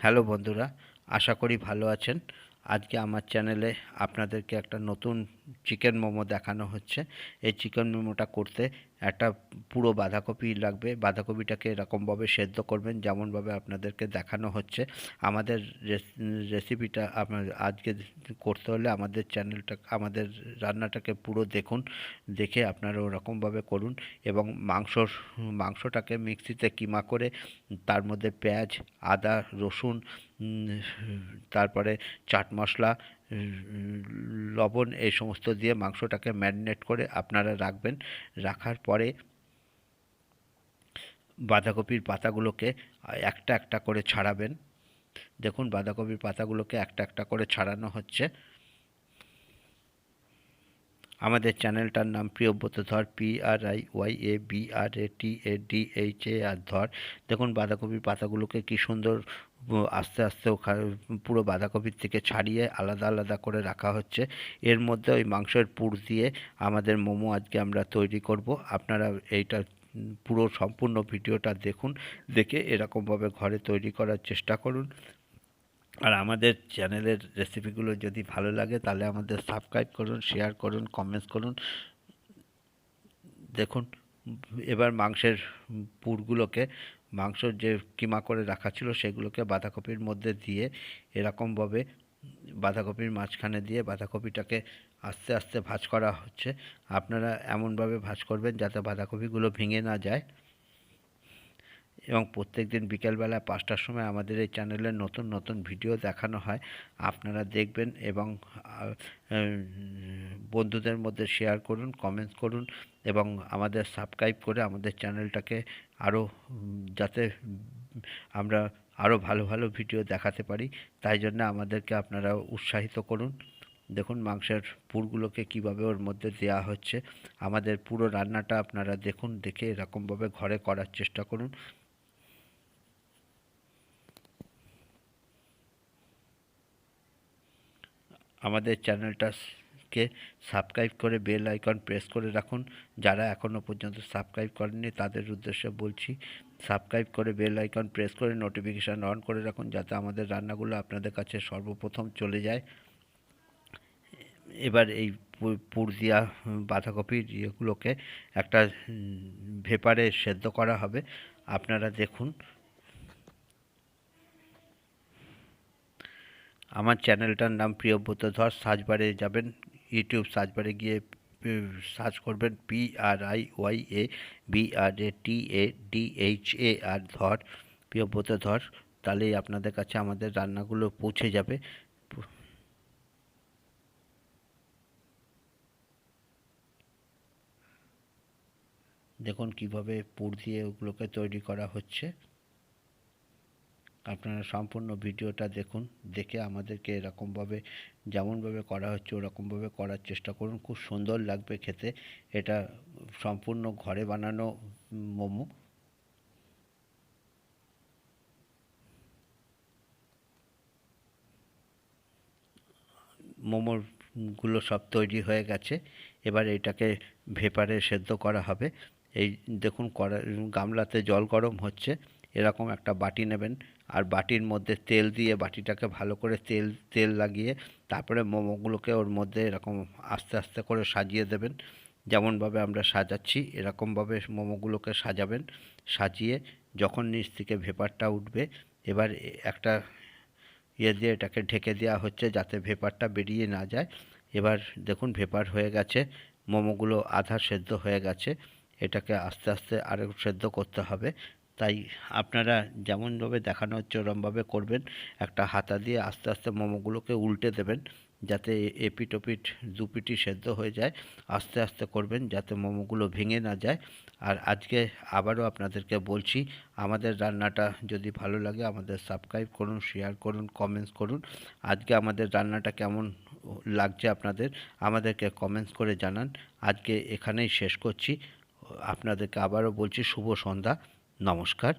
Hello বন্ধুরা আশা করি ভালো আছেন। আজকে আমার চ্যানেলে আপনাদেরকে একটা নতুন চিকেন মোমো দেখানো হচ্ছে। এই চিকেন মোমোটা করতে একটা পুরো বাঁধাকপি লাগবে। বাঁধাকপিটাকে এরকমভাবে সেদ্ধ করবেন, যেমনভাবে আপনাদেরকে দেখানো হচ্ছে। আমাদের রেসিপিটা আপনার আজকে করতে হলে আমাদের চ্যানেলটা আমাদের রান্নাটাকে পুরো দেখুন, দেখে আপনারা ওরকমভাবে করুন এবং মাংসর মাংসটাকে মিক্সিতে কিমা করে তার মধ্যে পেঁয়াজ, আদা, রসুন তারপরে চাট মশলা লবণ এই সমস্ত দিয়ে মাংসটাকে ম্যারিনেট করে আপনারা রাখবেন। রাখার পরে বাঁধাকপির পাতাগুলোকে একটা একটা করে ছাড়াবেন। দেখুন বাঁধাকপির পাতাগুলোকে একটা একটা করে ছাড়ানো হচ্ছে। আমাদের চ্যানেলটার নাম Priyabrata Dhar P R I Y A B R A T A D H A R Dhar. দেখুন বাঁধাকপির পাতাগুলোকে কি সুন্দর আস্তে আস্তে ওখানে পুরো বাঁধাকপির থেকে ছাড়িয়ে আলাদা আলাদা করে রাখা হচ্ছে। এর মধ্যে ওই মাংসের পুর দিয়ে আমাদের মোমো আজকে আমরা তৈরি করব। আপনারা এইটা পুরো সম্পূর্ণ ভিডিওটা দেখুন, দেখে এরকমভাবে ঘরে তৈরি করার চেষ্টা করুন। আর আমাদের চ্যানেলের রেসিপিগুলো যদি ভালো লাগে তাহলে আমাদের সাবস্ক্রাইব করুন, শেয়ার করুন, কমেন্টস করুন। দেখুন, এবার মাংসের পুরগুলোকে মাংস যে কিমা করে রাখা ছিল সেগুলোকে বাঁধাকপির মধ্যে দিয়ে এরকমভাবে বাঁধাকপির মাঝখানে দিয়ে বাঁধাকপিটাকে আস্তে আস্তে ভাজ করা হচ্ছে। আপনারা এমনভাবে ভাজ করবেন যাতে বাঁধাকপিগুলো ভেঙে না যায়। এবং প্রত্যেক দিন বিকেলবেলা পাঁচটার সময় আমাদের এই চ্যানেলে নতুন নতুন ভিডিও দেখানো হয়। আপনারা দেখবেন এবং বন্ধুদের মধ্যে শেয়ার করুন কমেন্টস করুন এবং আমাদের সাবস্ক্রাইব করে আমাদের চ্যানেলটাকে আরও যাতে আমরা আরও ভালো ভালো ভিডিও দেখাতে পারি। তাই জন্য আমাদেরকে আপনারা উৎসাহিত করুন। দেখুন মাংসের পুরগুলোকে কীভাবে ওর মধ্যে দেওয়া হচ্ছে। আমাদের পুরো রান্নাটা আপনারা দেখুন, দেখে এরকমভাবে ঘরে করার চেষ্টা করুন। আমাদের চ্যানেলটাকে সাবস্ক্রাইব করে বেল আইকন প্রেস করে রাখুন। যারা এখনও পর্যন্ত সাবস্ক্রাইব করেননি, তাদের উদ্দেশ্যে বলছি সাবস্ক্রাইব করে বেল আইকন প্রেস করে নোটিফিকেশান অন করে রাখুন, যাতে আমাদের রান্নাগুলো আপনাদের কাছে সর্বপ্রথম চলে যায়। এবার এই পুর দিয়া বাঁধাকপির ইয়েগুলোকে একটা ভেপারে সেদ্ধ করা হবে। আপনারা দেখুন। আমার চ্যানেলটার নাম প্রিয়ব্রত ধর সার্চবারে যাবেন। ইউটিউব সার্চবারে গিয়ে সার্চ করবেন P R I Y A B R A T A D H A R Dhar Priyabrata Dhar, তাহলেই আপনাদের কাছে আমাদের রান্নাগুলো পৌঁছে যাবে। দেখুন কীভাবে পুর দিয়ে ওগুলোকে তৈরি করা হচ্ছে। আপনারা সম্পূর্ণ ভিডিওটা দেখুন, দেখে আমাদেরকে এরকমভাবে, যেমনভাবে করা হচ্ছে ওরকমভাবে করার চেষ্টা করুন। খুব সুন্দর লাগবে খেতে। এটা সম্পূর্ণ ঘরে বানানো মোমো। মোমোগুলো সব তৈরি হয়ে গেছে। এবার এটাকে ভেপারে সেদ্ধ করা হবে। এই দেখুন কড়া গামলাতে জল গরম হচ্ছে। এরকম একটা বাটি নেবেন। আর বাটির মধ্যে তেল দিয়ে বাটিটাকে ভালো করে তেল তেল লাগিয়ে তারপরে মোমোগুলোকে ওর মধ্যে এরকম আস্তে আস্তে করে সাজিয়ে দেবেন। যেমনভাবে আমরা সাজাচ্ছি, এরকমভাবে মোমোগুলোকে সাজাবেন। সাজিয়ে যখন নিচ থেকে ভেপারটা উঠবে, এবার একটা ইয়ে দিয়ে এটাকে ঢেকে দেওয়া হচ্ছে যাতে ভেপারটা বেরিয়ে না যায়। এবার দেখুন ভেপার হয়ে গেছে, মোমোগুলো আধা সেদ্ধ হয়ে গেছে। এটাকে আস্তে আস্তে আরও সেদ্ধ করতে হবে। তাই আপনারা যেমনভাবে দেখানো হচ্ছে, ওরমভাবে করবেন। একটা হাতা দিয়ে আস্তে আস্তে মোমোগুলোকে উল্টে দেবেন, যাতে এপিট ওপিট দুপিটি সেদ্ধ হয়ে যায়। আস্তে আস্তে করবেন যাতে মোমোগুলো ভেঙে না যায়। আর আজকে আবারও আপনাদেরকে বলছি, আমাদের রান্নাটা যদি ভালো লাগে আমাদের সাবস্ক্রাইব করুন, শেয়ার করুন, কমেন্টস করুন। আজকে আমাদের রান্নাটা কেমন লাগছে আপনাদের, আমাদেরকে কমেন্টস করে জানান। আজকে এখানেই শেষ করছি। আপনাদেরকে আবারও বলছি, শুভ সন্ধ্যা। নমস্কার।